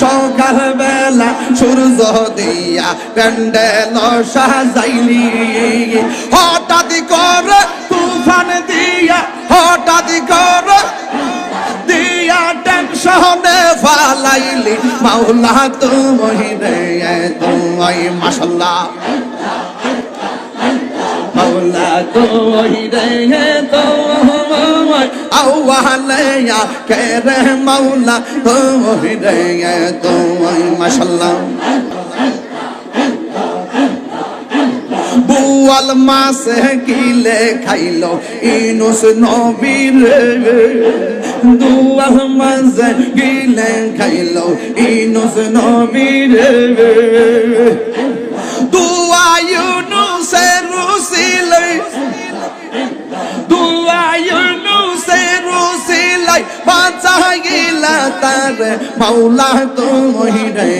সকাল বেলা সূর্য দিয়া প্যান্ডেল সাজাইলি হঠাৎ করে তুফান দিয়া, হঠাৎ করে দিয়া টেনশনে ফালাইলি। মাওলা তুমি রে, তুমি মাশাল্লাহ মাওলা তুই রে তুই আওয়ালিয়া কে রে মাওলা? তুই রে তুই মাশাল্লাহ বুয়াল মাসে কিলে খাইলো ইনুস নবীর দুয়াল মাসে কিলে খাইলো ইনুস নবীর তার মাওলা তো রে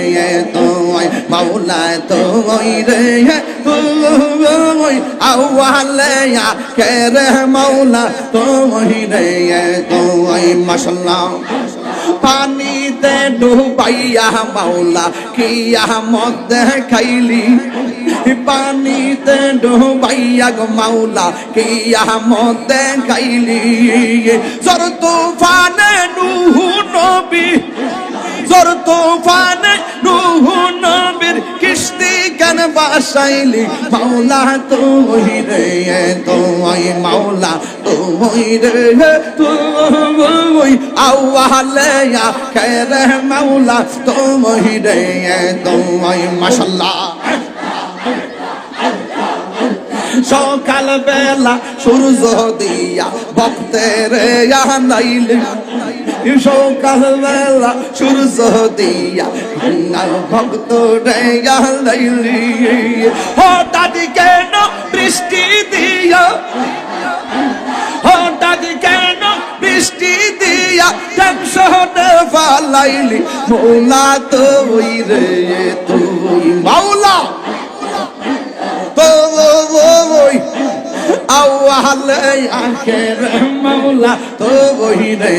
তো মাওলা তো রে তো ওই কে রে মাওলা তো রে তো ওই মাশাল্লাহ। পানিতে ডুবাইয়া মাওলা কিয়া মদ খাইলি পানিতে ডুবাইয়া গো মাওলা, কিয়া মধ্যে খাইলি জর তুফানে নুহু নবী, জর তুফানে নুহু নবীর কিস্তি কেন বাসাইলি? মাওলা তুই রে, তুই মাওলা, তুই রে, তুই আওয়ালিয়া খেরে মাওলা, তুই রে, তুই মাশাল্লাহ। সকাল বেলা সূর্য দিয়া ভক্তের সকাল বেলা সূর্য দিয়া ভক্ত হঠাৎ কেন বৃষ্টি দিয়া? হঠাৎ কেন বৃষ্টি দিয়া? টেনশনে ফালাইলি, মৌলা তুই রে, তুই মাওলা আওয়ালে আখের মৌলা তো বই রে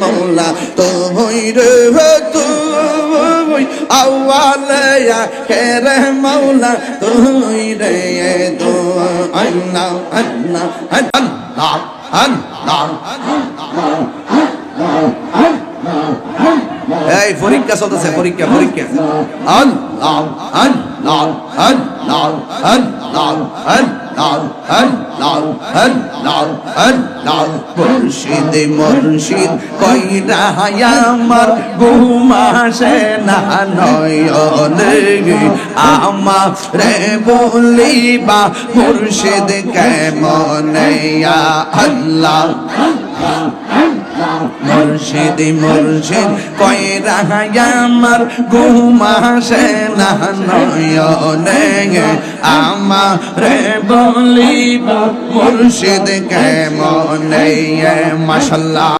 মৌলা তো বই রে তুই আওয়ালে মৌলা তুই রে তো আন্না আন্না আন্না আন্না এই পরীক্ষা চলতেছে পরীক্ষা পরীক্ষা আন লাল আন লাল আন লাল আন লাল আন লাল হর লাল হর লাল হর লাল। মুর্শিদ মুর্শিদ কই রাহায় আমার ঘুমাসে না নয়নে আমার রে বলিবা, মুর্শিদ কেমন আল্লাহ। মুর্শিদ কয় রাহায় আমার ঘুমাসে না নয়নে আমার বলিব মুর্শিদ কেমন মাশাল্লাহ।